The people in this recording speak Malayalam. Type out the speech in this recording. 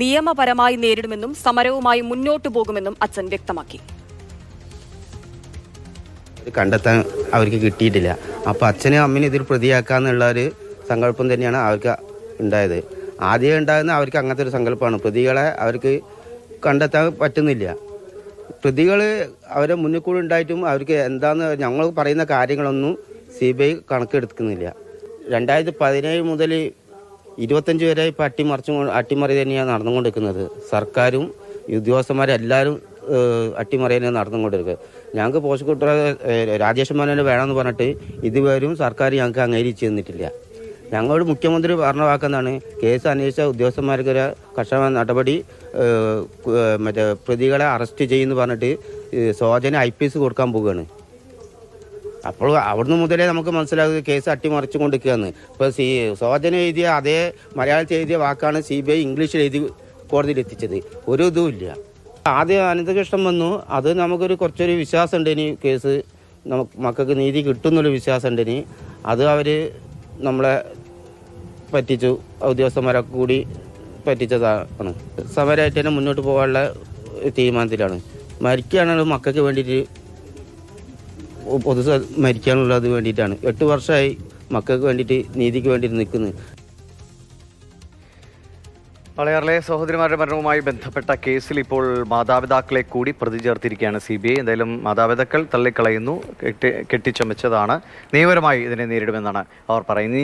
നിയമപരമായി നേരിടുമെന്നും സമരവുമായി മുന്നോട്ടു പോകുമെന്നും അച്ഛൻ വ്യക്തമാക്കി. കണ്ടെത്താൻ അവർക്ക് കിട്ടിയിട്ടില്ല. അപ്പോൾ അച്ഛനും അമ്മയും ഇതിൽ പ്രതിയാക്കാന്നുള്ള ഒരു സങ്കല്പം തന്നെയാണ് അവർക്ക് ഉണ്ടായത്. ആദ്യം ഉണ്ടാകുന്ന അവർക്ക് അങ്ങനത്തെ ഒരു സങ്കല്പമാണ്. പ്രതികളെ അവർക്ക് കണ്ടെത്താൻ പറ്റുന്നില്ല. പ്രതികൾ അവരെ മുന്നിൽ കൂടെ ഉണ്ടായിട്ടും അവർക്ക് എന്താന്ന് ഞങ്ങൾ പറയുന്ന കാര്യങ്ങളൊന്നും സി ബി ഐ കണക്കെടുക്കുന്നില്ല. രണ്ടായിരത്തി പതിനേഴ് മുതൽ ഇരുപത്തഞ്ച് വരെ ഇപ്പോൾ അട്ടിമറിച്ചു അട്ടിമറി തന്നെയാണ് നടന്നുകൊണ്ടിരിക്കുന്നത്. സർക്കാരും ഉദ്യോഗസ്ഥന്മാരും എല്ലാവരും ഏഹ്, അട്ടിമറി തന്നെ നടന്നുകൊണ്ടിരിക്കുക ഞങ്ങൾക്ക് ഏഹ്, രാജേഷ് മേനോന് വേണമെന്ന് പറഞ്ഞിട്ട് ഇതുവരും സർക്കാർ ഞങ്ങൾക്ക് അംഗീകരിച്ച് തന്നിട്ടില്ല. ഞങ്ങളോട് മുഖ്യമന്ത്രി പറഞ്ഞ വാക്കെന്നാണ് കേസ് അന്വേഷിച്ച ഉദ്യോഗസ്ഥന്മാർക്കൊരു കർശന നടപടി മറ്റേ പ്രതികളെ അറസ്റ്റ് ചെയ്യുമെന്ന് പറഞ്ഞിട്ട് സോജന ഐ പി എസ് കൊടുക്കാൻ പോവുകയാണ്. അപ്പോൾ അവിടുന്ന് മുതലേ നമുക്ക് മനസ്സിലാകുക കേസ് അട്ടിമറിച്ചു കൊണ്ടിരിക്കുകയെന്ന് ഇപ്പോൾ സി സോജന എഴുതിയ അതേ മലയാളത്തിൽ എഴുതിയ വാക്കാണ് സി ബി ഐ ഇംഗ്ലീഷിൽ എഴുതി കോടതിയിൽ എത്തിച്ചത്. ഒരു ഇതുമില്ല ആദ്യം അനന്തകൃഷ്ണൻ വന്നു. അത് നമുക്കൊരു കുറച്ചൊരു വിശ്വാസം ഉണ്ട് ഇനി കേസ് നമുക്ക് മക്കൾക്ക് നീതി കിട്ടുന്നൊരു വിശ്വാസം ഉണ്ട് ഇനി. അത് അവർ നമ്മളെ പറ്റിച്ചു. ഉദ്യോഗസ്ഥന്മാരൊക്കെ കൂടി പറ്റിച്ചതാണ്. സമരമായിട്ട് തന്നെ മുന്നോട്ട് പോകാനുള്ള തീരുമാനത്തിലാണ്. മരിക്കുകയാണെങ്കിൽ മക്കൾക്ക് വേണ്ടിയിട്ട് പൊതു മരിക്കാനുള്ളത് വേണ്ടിയിട്ടാണ്. എട്ട് വർഷമായി മക്കൾക്ക് വേണ്ടിയിട്ട് നീതിക്ക് വേണ്ടിയിട്ട് നിൽക്കുന്നത് വളയാറിലെ സഹോദരിമാരുടെ മരണവുമായി ബന്ധപ്പെട്ട കേസിൽ ഇപ്പോൾ മാതാപിതാക്കളെ കൂടി പ്രതി ചേർത്തിരിക്കുകയാണ് സി ബി ഐ. എന്തായാലും മാതാപിതാക്കൾ തള്ളിക്കളയുന്നു. കെട്ടി കെട്ടിച്ചമച്ചതാണ്. നിയമപരമായി ഇതിനെ നേരിടുമെന്നാണ് അവർ പറയുന്നത്.